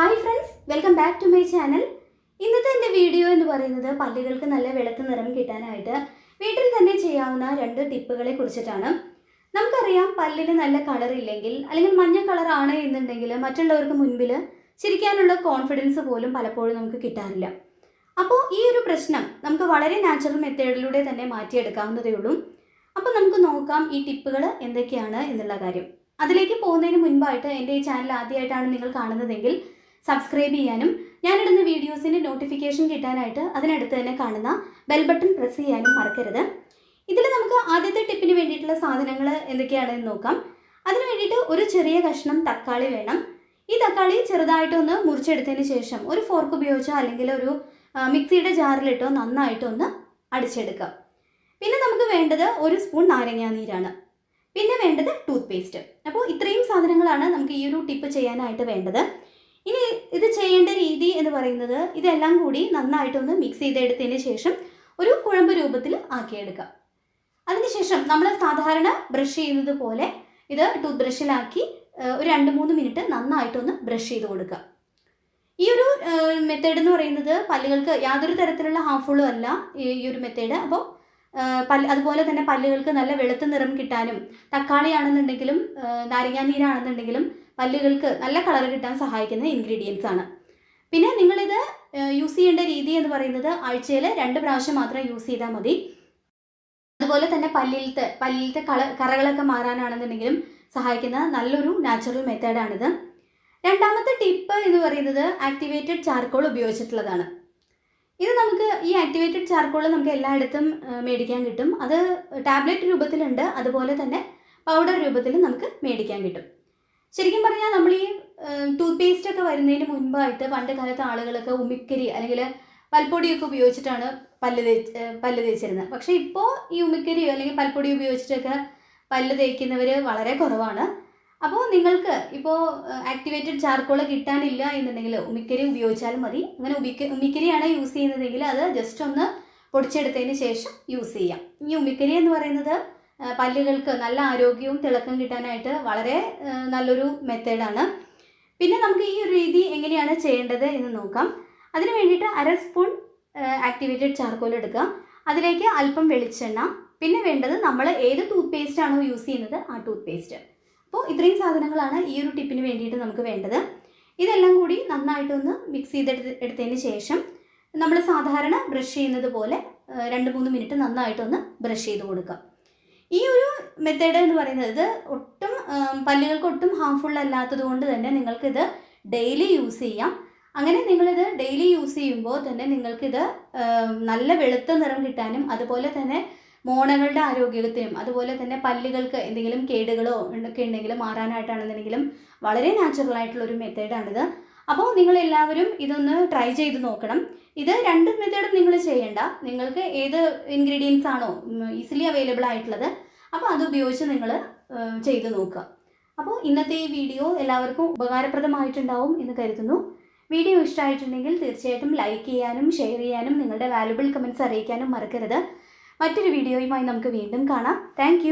Welcome back to my channel ഇന്നത്തെ എന്റെ video എന്ന് പറയുന്നത് പല്ലുകൾക്ക് നല്ല വെളുത്ത നിറം കിട്ടാനായിട്ട് വീട്ടിൽ തന്നെ ചെയ്യാവുന്ന രണ്ട് ടിപ്പുകളെ കുറിച്ചിട്ടാണ്. നമുക്കറിയാം പല്ലിന് നല്ല കളർ ഇല്ലെങ്കിൽ അല്ലെങ്കിൽ മഞ്ഞ കളറാണ് എന്നുണ്ടെങ്കിൽ മറ്റുള്ളവർക്ക് മുൻപിൽ ചിരിക്കാനുള്ള കോൺഫിഡൻസ് പോലും പലപ്പോഴും നമുക്ക് കിട്ടാറില്ല. അപ്പോൾ ഈ ഒരു പ്രശ്നം നമുക്ക് വളരെ നാച്ചുറൽ മെത്തേഡിലൂടെ തന്നെ മാറ്റിയെടുക്കാവുന്നതേ ഉള്ളൂ. അപ്പോൾ നമുക്ക് നോക്കാം ഈ ടിപ്പുകൾ എന്തൊക്കെയാണ് എന്നുള്ള കാര്യം. അതിലേക്ക് പോകുന്നതിന് മുൻപായിട്ട് എന്റെ ഈ ചാനൽ ആദ്യമായിട്ടാണ് നിങ്ങൾ കാണുന്നതെങ്കിൽ സബ്സ്ക്രൈബ് ചെയ്യാനും ഞാനിടുന്ന വീഡിയോസിന്റെ നോട്ടിഫിക്കേഷൻ കിട്ടാനായിട്ട് അതിനടുത്ത് തന്നെ കാണുന്ന ബെൽ ബട്ടൺ പ്രസ് ചെയ്യാനും മറക്കരുത്. ഇതിൽ നമുക്ക് ആദ്യത്തെ ടിപ്പിന് വേണ്ടിയിട്ടുള്ള സാധനങ്ങൾ എന്തൊക്കെയാണെന്ന് നോക്കാം. അതിന് വേണ്ടിയിട്ട് ഒരു ചെറിയ കഷ്ണം തക്കാളി വേണം. ഈ തക്കാളി ചെറുതായിട്ടൊന്ന് മുറിച്ചെടുത്തതിന് ശേഷം ഒരു ഫോർക്ക് ഉപയോഗിച്ചോ അല്ലെങ്കിൽ ഒരു മിക്സിയുടെ ജാറിലിട്ടോ നന്നായിട്ടൊന്ന് അടിച്ചെടുക്കാം. പിന്നെ നമുക്ക് വേണ്ടത് ഒരു സ്പൂൺ നാരങ്ങാ നീരാണ്. പിന്നെ വേണ്ടത് ടൂത്ത് പേസ്റ്റ് അപ്പോൾ ഇത്രയും സാധനങ്ങളാണ് നമുക്ക് ഈ ഒരു ടിപ്പ് ചെയ്യാനായിട്ട് വേണ്ടത്. ഇനി ഇത് ചെയ്യേണ്ട രീതി എന്ന് പറയുന്നത് ഇതെല്ലാം കൂടി നന്നായിട്ടൊന്ന് മിക്സ് ചെയ്തെടുത്തതിന് ശേഷം ഒരു കുഴമ്പ് രൂപത്തിൽ ആക്കിയെടുക്കാം അതിനുശേഷം നമ്മൾ സാധാരണ ബ്രഷ് ചെയ്യുന്നത് പോലെ ഇത് ടൂത്ത് ബ്രഷിലാക്കി ഒരു രണ്ട് മൂന്ന് മിനിറ്റ് നന്നായിട്ടൊന്ന് ബ്രഷ് ചെയ്ത് കൊടുക്കുക. ഈ ഒരു മെത്തേഡ് എന്ന് പറയുന്നത് പല്ലുകൾക്ക് യാതൊരു തരത്തിലുള്ള ഹാർംഫുള്ളും അല്ല ഈ ഒരു മെത്തേഡ് അപ്പോൾ പല്ല് അതുപോലെ തന്നെ പല്ലുകൾക്ക് നല്ല വെളുത്ത നിറം കിട്ടാനും തക്കാളി ആണെന്നുണ്ടെങ്കിലും നാരങ്ങാ നീരാണെന്നുണ്ടെങ്കിലും പല്ലുകൾക്ക് നല്ല കളർ കിട്ടാൻ സഹായിക്കുന്ന ഇൻഗ്രീഡിയൻസ് ആണ്. പിന്നെ നിങ്ങളിത് യൂസ് ചെയ്യേണ്ട രീതി എന്ന് പറയുന്നത് ആഴ്ചയിൽ രണ്ട് പ്രാവശ്യം മാത്രം യൂസ് ചെയ്താൽ മതി. അതുപോലെ തന്നെ പല്ലിലത്തെ പല്ലിലത്തെ കള കറകളൊക്കെ മാറാനാണെന്നുണ്ടെങ്കിലും സഹായിക്കുന്ന നല്ലൊരു നാച്ചുറൽ മെത്തേഡാണിത് രണ്ടാമത്തെ ടിപ്പ് എന്ന് പറയുന്നത് ആക്ടിവേറ്റഡ് ചാർക്കോൾ ഉപയോഗിച്ചിട്ടുള്ളതാണ്. ഇത് നമുക്ക് ഈ ആക്ടിവേറ്റഡ് ചാർക്കോൾ നമുക്ക് എല്ലായിടത്തും മേടിക്കാൻ കിട്ടും. അത് ടാബ്ലറ്റ് രൂപത്തിലുണ്ട്. അതുപോലെ തന്നെ പൗഡർ രൂപത്തിലും നമുക്ക് മേടിക്കാൻ കിട്ടും. ശരിക്കും പറഞ്ഞാൽ നമ്മൾ ഈ ടൂത്ത് പേസ്റ്റ് ഒക്കെ വരുന്നതിന് മുൻപായിട്ട് പണ്ട് കാലത്ത് ആളുകളൊക്കെ ഉമിക്കരി അല്ലെങ്കിൽ പൽപ്പൊടിയൊക്കെ ഉപയോഗിച്ചിട്ടാണ് പല്ല് തേച്ച് പല്ല് തേച്ചിരുന്നത്. പക്ഷേ ഇപ്പോൾ ഈ ഉമിക്കരിയോ അല്ലെങ്കിൽ പൽപ്പൊടി ഉപയോഗിച്ചിട്ടൊക്കെ പല്ല് തേക്കുന്നവർ വളരെ കുറവാണ്. അപ്പോൾ നിങ്ങൾക്ക് ഇപ്പോൾ ആക്ടിവേറ്റഡ് ചാർക്കോൾ കിട്ടാനില്ല എന്നുണ്ടെങ്കിൽ ഉമിക്കരി ഉപയോഗിച്ചാലും മതി. അങ്ങനെ ഉമിക്ക ഉമിക്കരിയാണ് യൂസ് ചെയ്യുന്നതെങ്കിൽ അത് ജസ്റ്റ് ഒന്ന് പൊടിച്ചെടുത്തതിന് ശേഷം യൂസ് ചെയ്യാം. ഈ ഉമിക്കരി എന്ന് പറയുന്നത് പല്ലുകൾക്ക് നല്ല ആരോഗ്യവും തിളക്കം കിട്ടാനായിട്ട് വളരെ നല്ലൊരു മെത്തേഡാണ് പിന്നെ നമുക്ക് ഈ ഒരു രീതി എങ്ങനെയാണ് ചെയ്യേണ്ടത് എന്ന് നോക്കാം. അതിന് വേണ്ടിയിട്ട് അര സ്പൂൺ ആക്ടിവേറ്റഡ് ചാർക്കോൾ എടുക്കുക. അതിലേക്ക് അല്പം വെളിച്ചെണ്ണ പിന്നെ വേണ്ടത് നമ്മൾ ഏത് ടൂത്ത് പേസ്റ്റ് ആണോ യൂസ് ചെയ്യുന്നത് ആ ടൂത്ത് പേസ്റ്റ് അപ്പോൾ ഇത്രയും സാധനങ്ങളാണ് ഈ ഒരു ടിപ്പിന് വേണ്ടിയിട്ട് നമുക്ക് വേണ്ടത്. ഇതെല്ലാം കൂടി നന്നായിട്ടൊന്ന് മിക്സ് ചെയ്തെടുത്ത് എടുത്തതിന് ശേഷം നമ്മൾ സാധാരണ ബ്രഷ് ചെയ്യുന്നത് പോലെ രണ്ട് മൂന്ന് മിനിറ്റ് നന്നായിട്ടൊന്ന് ബ്രഷ് ചെയ്ത് കൊടുക്കുക. ഈ ഒരു മെത്തേഡ് എന്ന് പറയുന്നത് ഇത് ഒട്ടും പല്ലുകൾക്ക് ഒട്ടും ഹാംഫുൾ അല്ലാത്തത് കൊണ്ട് തന്നെ നിങ്ങൾക്കിത് ഡെയിലി യൂസ് ചെയ്യാം. അങ്ങനെ നിങ്ങളിത് ഡെയിലി യൂസ് ചെയ്യുമ്പോൾ തന്നെ നിങ്ങൾക്കിത് നല്ല വെളുത്ത നിറം കിട്ടാനും അതുപോലെ തന്നെ മോണകളുടെ ആരോഗ്യത്തിനും അതുപോലെ തന്നെ പല്ലുകൾക്ക് എന്തെങ്കിലും കേടുകളോ ഒക്കെ ഉണ്ടെങ്കിൽ മാറാനായിട്ടാണെന്നുണ്ടെങ്കിലും വളരെ നാച്ചുറൽ ആയിട്ടുള്ള ഒരു മെത്തേഡാണിത് അപ്പോൾ നിങ്ങൾ എല്ലാവരും ഇതൊന്ന് ട്രൈ ചെയ്ത് നോക്കണം. ഇത് രണ്ട് മെത്തേഡും നിങ്ങൾ ചെയ്യേണ്ട. നിങ്ങൾക്ക് ഏത് ഇൻഗ്രീഡിയൻസ് ആണോ ഈസിലി അവൈലബിൾ ആയിട്ടുള്ളത് അപ്പോൾ അത് ഉപയോഗിച്ച് നിങ്ങൾ ചെയ്ത് നോക്കുക. അപ്പോൾ ഇന്നത്തെ ഈ വീഡിയോ എല്ലാവർക്കും ഉപകാരപ്രദമായിട്ടുണ്ടാവും എന്ന് കരുതുന്നു. വീഡിയോ ഇഷ്ടമായിട്ടുണ്ടെങ്കിൽ തീർച്ചയായിട്ടും ലൈക്ക് ചെയ്യാനും ഷെയർ ചെയ്യാനും നിങ്ങളുടെ വാല്യുബിൾ കമന്റ്സ് അറിയിക്കാനും മറക്കരുത്. മറ്റൊരു വീഡിയോയുമായി നമുക്ക് വീണ്ടും കാണാം. താങ്ക്